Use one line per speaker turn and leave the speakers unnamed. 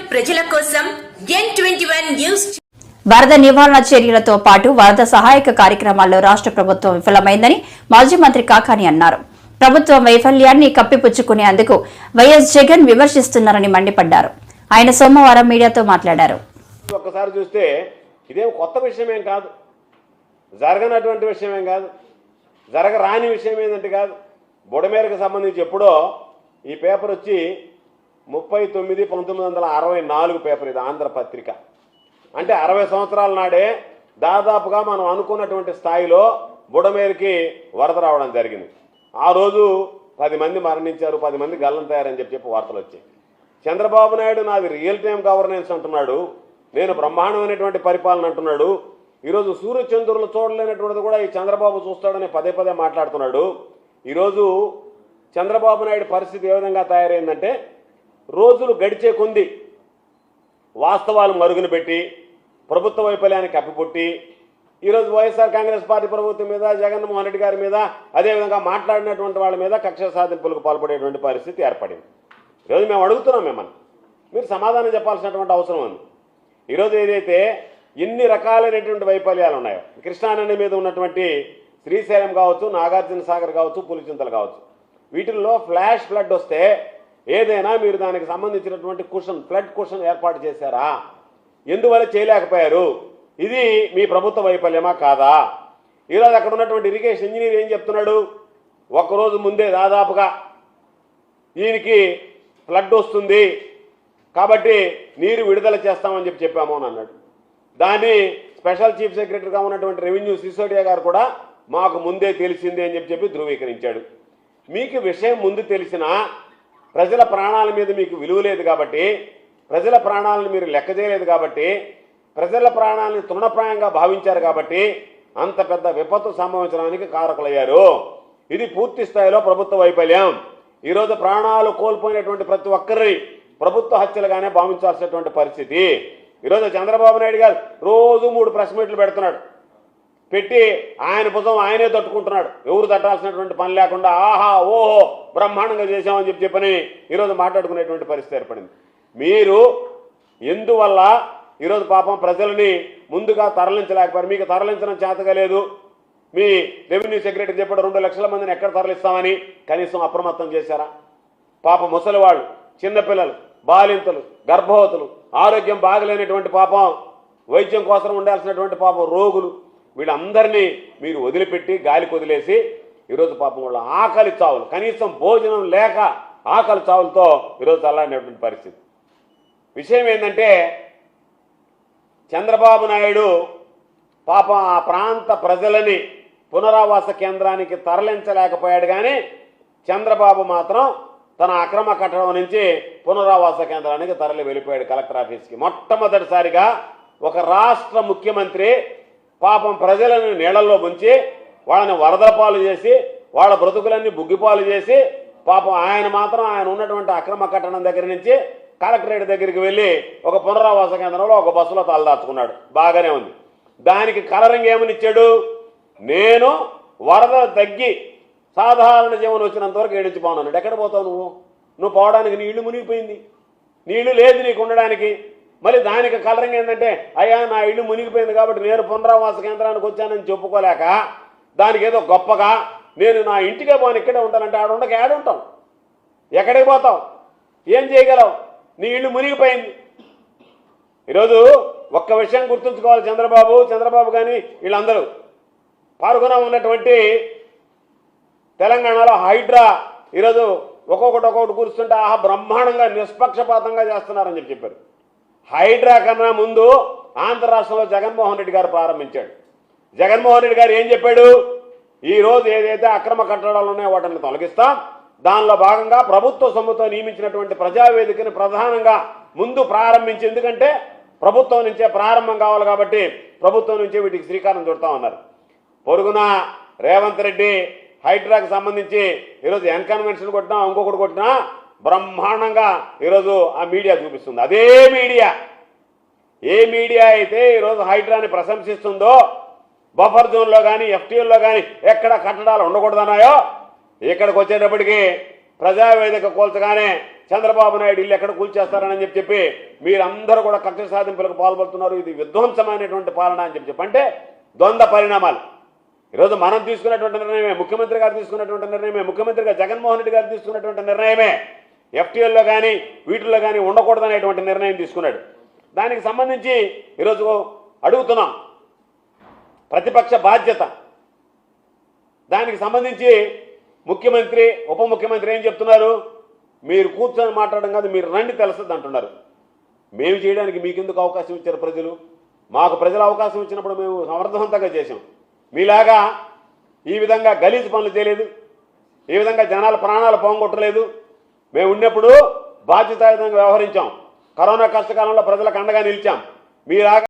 ప్రజల కోసం ఎన్ వన్ వరద నివారణ చర్యలతో పాటు వరద సహాయక కార్యక్రమాల్లో రాష్ట్ర ప్రభుత్వం విఫలమైందని మాజీ మంత్రి కాకాని అన్నారు. ప్రభుత్వం వైఫల్యాన్ని కప్పిపుచ్చుకునేందుకు వైఎస్ జగన్ విమర్శిస్తున్నారని మండిపడ్డారు. ఆయన సోమవారం మీడియాతో మాట్లాడారు.
ఒక్కసారి చూస్తే కొత్త కాదు. జరగనటువంటి కాదు. జరగరాని విషయం ఏంటంటే కాదు. బుడమేరకు సంబంధించి ఎప్పుడో ఈ పేపర్ వచ్చి ముప్పై తొమ్మిది పంతొమ్మిది వందల అరవై నాలుగు పేపర్ ఇది ఆంధ్రపత్రిక అంటే అరవై సంవత్సరాల నాడే దాదాపుగా మనం అనుకున్నటువంటి స్థాయిలో బుడమేరుకి వరద రావడం జరిగింది. ఆ రోజు పది మంది మరణించారు పది మంది గల్లం తయారని చెప్పి చెప్పి వార్తలు వచ్చాయి. చంద్రబాబు నాయుడు నాది రియల్ టైం గవర్నెన్స్ అంటున్నాడు నేను బ్రహ్మాండమైనటువంటి పరిపాలన అంటున్నాడు ఈరోజు సూర్యచంద్రులు చూడలేనటువంటిది కూడా ఈ చంద్రబాబు చూస్తాడని పదే పదే మాట్లాడుతున్నాడు. ఈరోజు చంద్రబాబు నాయుడు పరిస్థితి ఏ విధంగా తయారైందంటే రోజులు గడిచే కొంది వాస్తవాలు మరుగున పెట్టి ప్రభుత్వ వైఫల్యానికి కప్పిపుట్టి ఈరోజు వైఎస్ఆర్ కాంగ్రెస్ పార్టీ ప్రభుత్వం మీద జగన్మోహన్ రెడ్డి గారి మీద అదేవిధంగా మాట్లాడినటువంటి వాళ్ళ మీద కక్ష సాధింపులకు పాల్పడేటువంటి పరిస్థితి ఏర్పడింది. ఈరోజు మేము అడుగుతున్నాం మిమ్మల్ని. మీరు సమాధానం చెప్పాల్సినటువంటి అవసరం ఉంది. ఈరోజు ఏదైతే ఎన్ని రకాలైనటువంటి వైఫల్యాలు ఉన్నాయో కృష్ణానది మీద ఉన్నటువంటి శ్రీశైలం కావచ్చు నాగార్జున సాగర్ కావచ్చు పులిచింతలు కావచ్చు వీటిల్లో ఫ్లాష్ ఫ్లడ్ వస్తే ఏదైనా మీరు దానికి సంబంధించినటువంటి కుషన్ ఫ్లడ్ కుషన్ ఏర్పాటు చేశారా? ఎందువల్ల చేయలేకపోయారు? ఇది మీ ప్రభుత్వ వైఫల్యమా కాదా? ఈరోజు అక్కడ ఉన్నటువంటి ఇరిగేషన్ ఇంజనీర్ ఏం చెప్తున్నాడు? ఒక్కరోజు ముందే దాదాపుగా దీనికి ఫ్లడ్ వస్తుంది కాబట్టి నీరు విడుదల చేస్తామని చెప్పి చెప్పాము అని అన్నాడు. దాన్ని స్పెషల్ చీఫ్ సెక్రటరీగా ఉన్నటువంటి రెవెన్యూ సిసోడియా గారు కూడా మాకు ముందే తెలిసిందే అని చెప్పి చెప్పి ధృవీకరించాడు. మీకు విషయం ముందు తెలిసినా ప్రజల ప్రాణాల మీద మీకు విలువ లేదు కాబట్టి ప్రజల ప్రాణాలను మీరు లెక్క చేయలేదు కాబట్టి ప్రజల ప్రాణాలను తృణప్రాయంగా భావించారు కాబట్టి అంత పెద్ద విపత్తు సంభవించడానికి కారకులయ్యారు. ఇది పూర్తి స్థాయిలో ప్రభుత్వ వైఫల్యం. ఈరోజు ప్రాణాలు కోల్పోయినటువంటి ప్రతి ఒక్కరిని ప్రభుత్వ హత్యలుగానే భావించాల్సినటువంటి పరిస్థితి. ఈరోజు చంద్రబాబు నాయుడు గారు రోజు మూడు ప్రెస్ మీట్లు పెడుతున్నాడు. పెట్టి ఆయన భుజం ఆయనే తట్టుకుంటున్నాడు. ఎవరు తట్టాల్సినటువంటి పని లేకుండా ఆహా ఓహో బ్రహ్మాండంగా చేశామని చెప్పి చెప్పని ఈరోజు మాట్లాడుకునేటువంటి పరిస్థితి ఏర్పడింది. మీరు ఎందువల్ల ఈరోజు పాపం ప్రజలని ముందుగా తరలించలేకపోయారు? మీకు తరలించడం చేతగా లేదు. మీ రెవెన్యూ సెక్రటరీ చెప్పాడు రెండు లక్షల మందిని ఎక్కడ తరలిస్తామని. కనీసం అప్రమత్తం చేశారా? పాప ముసలివాళ్ళు చిన్నపిల్లలు బాలింతలు గర్భవతులు ఆరోగ్యం బాగలేనటువంటి పాపం వైద్యం కోసం ఉండాల్సినటువంటి పాపం రోగులు వీళ్ళందరినీ మీరు వదిలిపెట్టి గాలికి వదిలేసి ఈరోజు పాపం వాళ్ళ ఆకలి చావులు కనీసం భోజనం లేక ఆకలి చావులతో ఈరోజు చల్లాడినటువంటి పరిస్థితి. విషయం ఏంటంటే చంద్రబాబు నాయుడు పాపం ఆ ప్రాంత ప్రజలని పునరావాస కేంద్రానికి తరలించలేకపోయాడు కానీ చంద్రబాబు మాత్రం తన అక్రమ కట్టడం నుంచి పునరావాస కేంద్రానికి తరలి వెళ్ళిపోయాడు కలెక్టర్ ఆఫీస్కి. మొట్టమొదటిసారిగా ఒక రాష్ట్ర ముఖ్యమంత్రి పాపం ప్రజలను నీళ్ళల్లో ముంచి వాళ్ళని వరదల పాలు చేసి వాళ్ళ బ్రతుకులన్నీ బుగ్గిపాలు చేసి పాపం ఆయన మాత్రం ఆయన ఉన్నటువంటి అక్రమ కట్టడం దగ్గర నుంచి కలెక్టరేట్ దగ్గరికి వెళ్ళి ఒక పునరావాస కేంద్రంలో ఒక బస్సులో తలదాచుకున్నాడు. బాగానే ఉంది. దానికి కలరింగ్ ఏమనిచ్చాడు? నేను వరద తగ్గి సాధారణ జీవనం వచ్చినంత వరకు ఏడించి ఎక్కడ పోతావు నువ్వు? నువ్వు పోవడానికి నీళ్ళు మునిగిపోయింది. నీళ్ళు లేదు నీకు ఉండడానికి. మళ్ళీ దానికి కలరింగ్ ఏంటంటే అయ్యా నా ఇల్లు మునిగిపోయింది కాబట్టి నేను పునరావాస కేంద్రానికి వచ్చానని చెప్పుకోలేక దానికి ఏదో గొప్పగా నేను నా ఇంటికే పోను ఇక్కడే ఉంటానంటే ఆడ ఉండక ఏడ ఉంటాం. ఎక్కడికి పోతాం? ఏం చేయగలవు నీ ఇల్లు మునిగిపోయింది. ఈరోజు ఒక్క విషయం గుర్తుంచుకోవాలి చంద్రబాబు చంద్రబాబు కానీ వీళ్ళందరూ. పాల్గొన ఉన్నటువంటి తెలంగాణలో హైడ్రా ఈరోజు ఒక్కొక్కటి ఒక్కొక్కటి కూర్చుంటే ఆహా బ్రహ్మాండంగా నిష్పక్షపాతంగా చేస్తున్నారని చెప్పి చెప్పారు. హైడ్రా కన్నా ముందు ఆంధ్ర రాష్ట్రంలో జగన్మోహన్ రెడ్డి గారు ప్రారంభించాడు. జగన్మోహన్ రెడ్డి గారు ఏం చెప్పాడు? ఈరోజు ఏదైతే అక్రమ కట్టడాలు ఉన్నాయో వాటిని తొలగిస్తాం. దానిలో భాగంగా ప్రభుత్వ సొమ్ముతో నియమించినటువంటి ప్రజావేదికని ప్రధానంగా ముందు ప్రారంభించి ఎందుకంటే ప్రభుత్వం నుంచే ప్రారంభం కావాలి కాబట్టి ప్రభుత్వం నుంచే వీటికి శ్రీకారం చుడతామన్నారు పొరుగున రేవంత్ రెడ్డి హైడ్రాకి సంబంధించి ఈరోజు ఎన్కన్వెన్షన్ కొట్టినా ఇంకొకటి కొట్టినా బ్రహ్మాండంగా ఈరోజు ఆ మీడియా చూపిస్తుంది. అదే మీడియా. ఏ మీడియా అయితే ఈరోజు హైడ్రాని ప్రశంసిస్తుందో బఫర్ జోన్లో కానీ ఎఫ్టీఎల్లో కానీ ఎక్కడ కట్టడాలు ఉండకూడదన్నాయో ఇక్కడికి వచ్చేటప్పటికి ప్రజావేదిక కోల్చగానే చంద్రబాబు నాయుడు ఇల్లు ఎక్కడ కూల్చేస్తారని చెప్పి చెప్పి మీరందరూ కూడా కక్ష సాధింపులకు పాల్పడుతున్నారు. ఇది విధ్వంసమైనటువంటి పాలన అని చెప్పి చెప్పి. అంటే ద్వంద్వ పరిణామాలు. ఈరోజు మనం తీసుకున్నటువంటి నిర్ణయమే ముఖ్యమంత్రి గారు తీసుకున్నటువంటి నిర్ణయమే ముఖ్యమంత్రిగా జగన్మోహన్ రెడ్డి గారు తీసుకున్నటువంటి నిర్ణయమే. ఎఫ్టీఎల్లో కానీ వీటిల్లో కానీ ఉండకూడదనేటువంటి నిర్ణయం తీసుకున్నాడు. దానికి సంబంధించి ఈరోజు అడుగుతున్నాం. ప్రతిపక్ష బాధ్యత. దానికి సంబంధించి ముఖ్యమంత్రి ఉప ముఖ్యమంత్రి ఏం చెప్తున్నారు? మీరు కూర్చొని మాట్లాడడం కాదు మీరు రండి తెలుస్తుంది అంటున్నారు. మేము చేయడానికి మీకెందుకు అవకాశం ఇచ్చారు ప్రజలు? మాకు ప్రజలు అవకాశం ఇచ్చినప్పుడు మేము సమర్థవంతంగా చేసాం మీలాగా ఈ విధంగా గలీజు పనులు చేయలేదు. ఈ విధంగా జనాల ప్రాణాలు పోగొట్టలేదు. మేము ఉన్నప్పుడు బాధ్యతాయుతంగా వ్యవహరించాం. కరోనా కష్టకాలంలో ప్రజలకు అండగా నిలిచాం. మీరు